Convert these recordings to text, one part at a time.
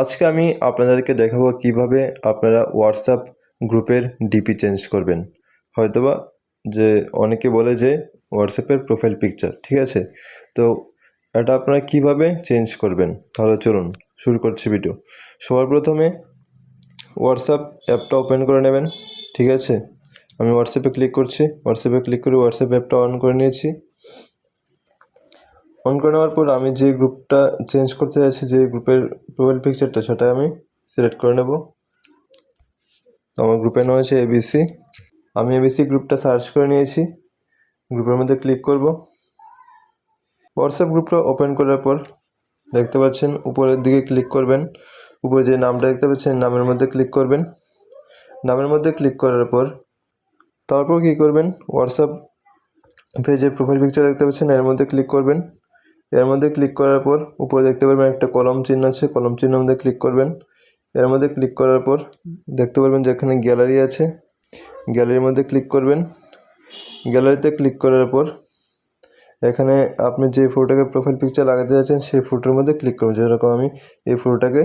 আজকে আমি আপনাদেরকে দেখাবো কীভাবে আপনারা হোয়াটসঅ্যাপ গ্রুপের ডিপি চেঞ্জ করবেন। হয়তোবা যে অনেকে বলে যে হোয়াটসঅ্যাপের প্রোফাইল পিকচার ঠিক আছে? তো এটা আপনারা কীভাবে চেঞ্জ করবেন? তাহলে চলুন, শুরু করছি ভিডিও সবার প্রথমে হোয়াটসঅ্যাপ অ্যাপটা ওপেন করে নেবেন, ঠিক আছে? আমি হোয়াটসঅ্যাপে ক্লিক করছি। হোয়াটসঅ্যাপে ক্লিক করে হোয়াটসঅ্যাপ অ্যাপটা অন করে নিয়েছি। অন করে নেওয়ার পর আমি যে গ্রুপটা চেঞ্জ করতে চাইছি, যে গ্রুপের প্রোফাইল পিকচারটা সেটা আমি সিলেক্ট করে নেব। তো আমার গ্রুপের নাম হচ্ছে এবিসি আমি এবিসি গ্রুপটা সার্চ করে নিয়েছি। গ্রুপের মধ্যে ক্লিক করব। হোয়াটসঅ্যাপ গ্রুপটা ওপেন করার পর দেখতে পাচ্ছেন, উপরের দিকে ক্লিক করবেন। উপরে যে নামটা দেখতে পাচ্ছেন, নামের মধ্যে ক্লিক করবেন। নামের মধ্যে ক্লিক করার পর তারপর কী করবেন? হোয়াটসঅ্যাপ পেজে প্রোফাইল পিকচার দেখতে পাচ্ছেন, এর মধ্যে ক্লিক করবেন। এর মধ্যে ক্লিক করার পর উপরে দেখতে পারবেন একটা কলম চিহ্ন আছে, কলম চিহ্নের মধ্যে ক্লিক করবেন। এর মধ্যে ক্লিক করার পর দেখতে পারবেন যে এখানে গ্যালারি আছে। গ্যালারির মধ্যে ক্লিক করবেন। গ্যালারিতে ক্লিক করার পর এখানে আপনি যে ফটোটাকে প্রোফাইল পিকচার লাগাতে যাচ্ছেন, সেই ফটোর মধ্যে ক্লিক করবেন যেরকম আমি এই ফটোটাকে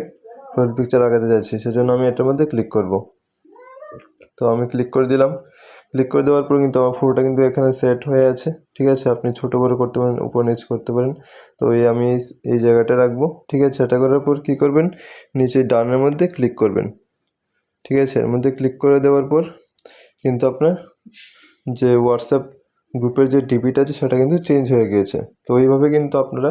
প্রোফাইল পিকচার লাগাতে যাচ্ছি, সেজন্য আমি এটার মধ্যে ক্লিক করব। তো আমি ক্লিক করে দিলাম। ক্লিক করে দেওয়ার পর কিন্তু আমার ফটোটা কিন্তু এখানে সেট হয়ে আছে, ঠিক আছে? আপনি ছোটো বড়ো করতে পারেন, উপর নিচ করতে পারেন। তো এই আমি এই জায়গাটা রাখব, ঠিক আছে? এটা করার পর কী করবেন? নিচে ডানের মধ্যে ক্লিক করবেন, ঠিক আছে? এর মধ্যে ক্লিক করে দেওয়ার পর কিন্তু আপনার যে হোয়াটসঅ্যাপ গ্রুপের যে ডিপিটা আছে, সেটা কিন্তু চেঞ্জ হয়ে গিয়েছে। তো এইভাবে কিন্তু আপনারা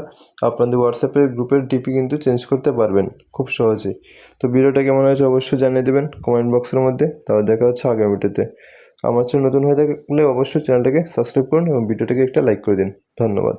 আপনাদের হোয়াটসঅ্যাপের গ্রুপের ডিপি কিন্তু চেঞ্জ করতে পারবেন, খুব সহজেই। তো ভিডিওটা কেমন হয়েছে অবশ্যই জানিয়ে দেবেন কমেন্ট বক্সের মধ্যে। তাহলে দেখা হচ্ছে আগামী ভিডিওতে। আমার চ্যানেল নতুন হয়ে থাকলে অবশ্যই চ্যানেলটাকে সাবস্ক্রাইব করুন এবং ভিডিওটাকে একটা লাইক করে দিন। ধন্যবাদ।